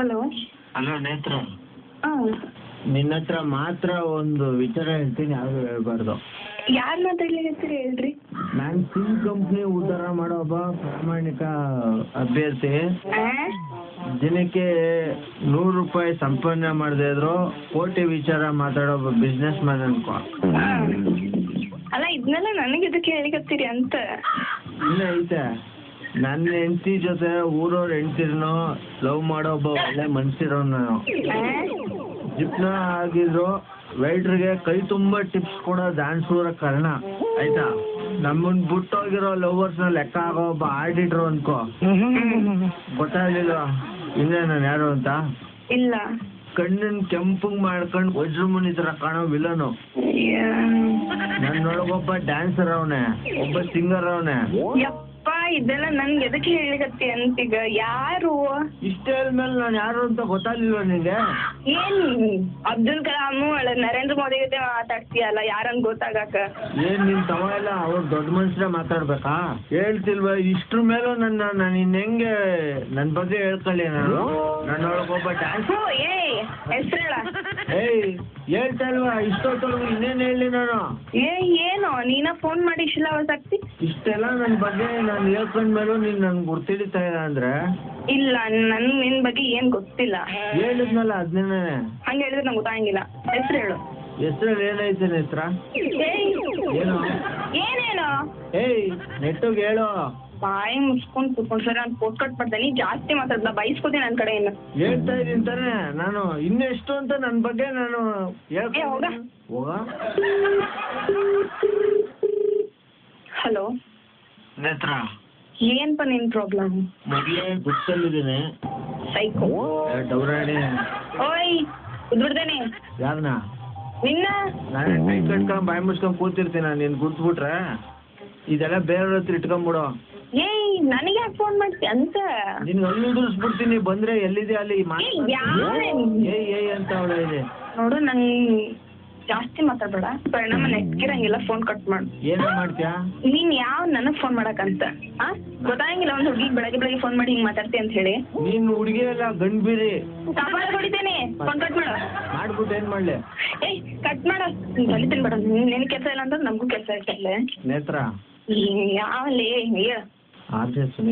Hello. Hello ನೇತ್ರ. ಹಾಂ. ನಿನ್ನ ಹತ್ರ ಮಾತ್ರ ಒಂದು ವಿಚಾರ ಹೇಳ್ತೀನಿ ಯಾರು ಹೇಳ್ಬಾರ್ದು. ಯಾರು ಮಾತಾಡ್ಲಿಕತ್ತೀರಿ ಹೇಳ್ರಿ. ನಾನು ಸಿಮ್ ಕಂಪ್ನಿ ಉದ್ಧಾರ ಮಾಡೋ ಒಬ್ಬ ಪ್ರಾಮಾಣಿಕ ಅಭ್ಯರ್ಥಿ? ದಿನಕ್ಕೆ ನೂರು ರೂಪಾಯಿ ಸಂಪಾದನೆ ಮಾಡದೆ ಇದ್ರು ಕೋಟಿ ವಿಚಾರ ಮಾತಾಡೋ ಒಬ್ಬ ಬಿಸ್ನೆಸ್ ಮ್ಯಾನ್ ಅನ್ಕೋ. ಅಲ್ಲ ಇದನ್ನೆಲ್ಲ ನನಗೆ ಇದಕ್ಕೆ ಹೇಳಿಕತ್ತೀರಿ ಅಂತ. ಇಲ್ಲ ಐತೆ. ನನ್ನ ಹೆಂಡತಿ ಜೊತೆ ಊರವ್ರ ಹೆಂಡ್ತಿರ್ನು ಲವ್ ಮಾಡೋ ಒಬ್ಬ ಒಳ್ಳೆ ಮನ್ಸಿರೋ ನಾನು? ಜಿಪ್ನ ಆಗಿದ್ರು ವೈಟ್ರಿಗೆ ಕೈ ತುಂಬಾ ಟಿಪ್ಸ್ ಕೊಡೋ ಡ್ಯಾನ್ಸ್ ಕಾರಣ. ಆಯ್ತಾ? ನಮ್ಮನ್ ಬಿಟ್ಟೋಗಿರೋ ನ ಲೆಕ್ಕ ಆಗೋ ಒಬ್ಬ ಆಡಿಟ್ರು ಅನ್ಕೋ. ಗೊತ್ತಾಗ್ಲಿಲ್ವಾ? ಇನ್ನೇ ನಾನು ಯಾರು ಅಂತ? ಇಲ್ಲ. ಕಣ್ಣನ್ ಕೆಂಪು ಮಾಡ್ಕೊಂಡು ವಜ್ರಮುನಿ ತರ ಕಾಣೋ ವಿಲನು. ನನ್ನೊಳಗೊಬ್ಬ ಡ್ಯಾನ್ಸರ್ ಅವನೇ ಒಬ್ಬ ಸಿಂಗರ್ ಅವನೇ. ಇದೆಲ್ಲ ನನ್ಗೆ ಎದಕ್ಕೆ ಹೇಳಿಕತ್ತಿ ಅಂತೀಗ? ಯಾರು? ಇಷ್ಟೇ ಮೇಲೆ ನಾನು ಯಾರು ಅಂತ ಗೊತ್ತಾಗ್ಲಿಲ್ಲ ನಿಂಗೆ? ಏನ್ ಅಬ್ದುಲ್ ಕಲಾಮು ಒಳ್ಳೆ ನರೇಂದ್ರ ಮೋದಿ ಜೊತೆ ಮಾತಾಡ್ತೀಯಲ್ಲ ಯಾರಂಗ್ ಗೊತ್ತಾಗಾಕ? ಏನ್ ನಿನ್ ತವ ಎಲ್ಲ ಅವ್ರ ದೊಡ್ಡ ಮನುಷ್ಯರೇ ಮಾತಾಡ್ಬೇಕಾ? ಹೇಳ್ತಿಲ್ವಾ ಇಷ್ಟ್ರ ಮೇಲೂ ನನ್ನ ನಾನು ಇನ್ ಹೆಂಗೆ ನನ್ ಬಗ್ಗೆ ಹೇಳ್ಕೊಳ್ಳಿ ನಾನು. ನನ್ನೊಳಗೊಬ್ಬ ಡ್ಯಾನ್ಸ್ ಹ್ಞೂ ಏಯ್ ಹೆಸ್ರೇಳ ಏಯ್ ಹೇಳ್ತಾ ಇಲ್ವಾ? ಇಷ್ಟೊತ್ತವರೆಗೂ ಇನ್ನೇನ್ ಹೇಳಿ ನಾನು? ಏ ಏನು? ನೀನ ಫೋನ್ ಮಾಡಿ ಇಷ್ಟೆಲ್ಲ ಅವತ್ತಾಗ್ತಿ ಇಷ್ಟೆಲ್ಲ ನನ್ ಬಗ್ಗೆ ನಾನು ಹೇಳ್ಕೊಂಡ್ಮೇಲೂ ನೀನ್ ನನ್ ಗುರ್ತಿಡಿತಾ ಇಲ್ಲ ಅಂದ್ರೆ? ಇಲ್ಲ ನನ್ ನಿನ್ ಬಗ್ಗೆ ಏನ್ ಗೊತ್ತಿಲ್ಲ. ಹೇಳಿದ್ನಲ್ಲ ಅದನ್ನೇ ಹಂಗ ಹೇಳಿದ್ರೆ ನಂಗೆ ಗೊತ್ತಾಗಂಗಿಲ್ಲ. ಹೆಸ್ರು ಹೇಳು. ಹೆಸ್ರಲ್ಲಿ ಏನೈತೆ ನೇತ್ರ ಏಯ್ ಏನು? ಏನೇನು? ಏಯ್ ನೆಟ್ಟು ಹೇಳು. ಬಾಯಿ ಮುಚ್ಕೊಂಡ್ ಕೂತ್ಕೊಂಡ್ ಸರಿ ನಾನು ಪೋಸ್ಟ್ ಕಟ್ ಮಾಡ್ತೇನೆ ನೀ ಜಾಸ್ತಿ ಮಾತಾಡ್ದ ಬೈಸ್ಕೊತೀನಿ ನನ್ ಕಡೆ ಇನ್ನು. ಹೇಳ್ತಾ ಇದೀನಿ ತಾನೆ ನಾನು ಇನ್ನೆಷ್ಟು ಅಂತ ನನ್ ಬಗ್ಗೆ ನಾನು ಏ, ಹೋಗ. ಹೇಳ್ಕೊಂಡು ಹೋಗ. ಹಲೋ. ನೇತ್ರ ಏನ್ಪ ನಿನ್ ಪ್ರಾಬ್ಲಮ್ ಮೊದ್ಲೇ ಗುರ್ತಲ್ಲಿದ್ದೀನಿ ಸೈಕೋ ಡೌರಾಣಿ ಓಯ್ ಉದ್ಬಿಡ್ತೇನೆ ಯಾರನ್ನ ನಿನ್ನ? ನಾನು ಕೈ ಕಟ್ಕೊಂಡ್ ಬಾಯಿ ಮುಚ್ಕೊಂಡ್ ಕೂತಿರ್ತೀನ ನೀನ್ ಗುಡ್ಸ್ಬಿಟ್ರೆ ಇದೆಲ್ಲ ಬೇರೆಯವ್ರ ಹತ್ರ ಇಟ್ಕೊಂಬಿಡು. ಏಯ್ ನನಗೆ ಯಾಕೆ ಫೋನ್ ಮಾಡ್ತಿ ಅಂತ. ನಿನ್ಗೆ ಅಲ್ಲಿ ಉದುರಿಸ್ಬಿಡ್ತೀನಿ ಬಂದ್ರೆ ಎಲ್ಲಿದೆ ಅಲ್ಲಿ ಏಯ್, ಯಾರೇ ನೀನು? ಏಯ್ ಏಯ್ ಅಂತ ಅವಳ ಇದೆ ನೋಡು ನನ್ ಜಾಸ್ತಿ ಮಾತಾಡ್ಬೇಡ. ಪರಿಣಾಮ ನೆಕ್ಕಿರಂಗಿಲ್ಲ ಫೋನ್ ಕಟ್ ಮಾಡು. ಏನ ಮಾಡ್ತೀಯಾ? ನೀನ್ ಯಾವ ನನಗ್ ಫೋನ್ ಮಾಡಕಂತ? ಆ? ಗೊತ್ತಾಗಂಗಿಲ್ಲ ಒಂದ್ ಹುಡುಗಿ ಬೆಳಗ್ಗೆ ಬೆಳಗ್ಗೆ ಫೋನ್ ಮಾಡಿ ಹಿಂಗ್ ಮಾತಾಡ್ತಿ ಅಂತ ಹೇಳಿ. ನೀನ್ ಹುಡುಗಿ ಅಲ್ಲ ಗಂಡ್ ಬೀರಿ. ಕಪಾಳ ಹೊಡಿತೇನೆ ಫೋನ್ ಕಟ್ ಮಾಡು. ಮಾಡ್ಬಿಟ್ಟು ಏನ್ ಮಾಡ್ಲಿ? ಏಯ್ ಕಟ್ ಮಾಡ. ಕಲಿತೀನಿ ಬೇಡ. ನಿನ್ ಕೆಲ್ಸ ಇಲ್ಲ ಅಂದ್ರೆ ನಮಗೂ ಕೆಲಸ ಇರ್ತಲ್ಲ ನೇತ್ರ? ಯಾವ ಹೇಳ ಆರ್ ಜೆ ಸುನೀಲ್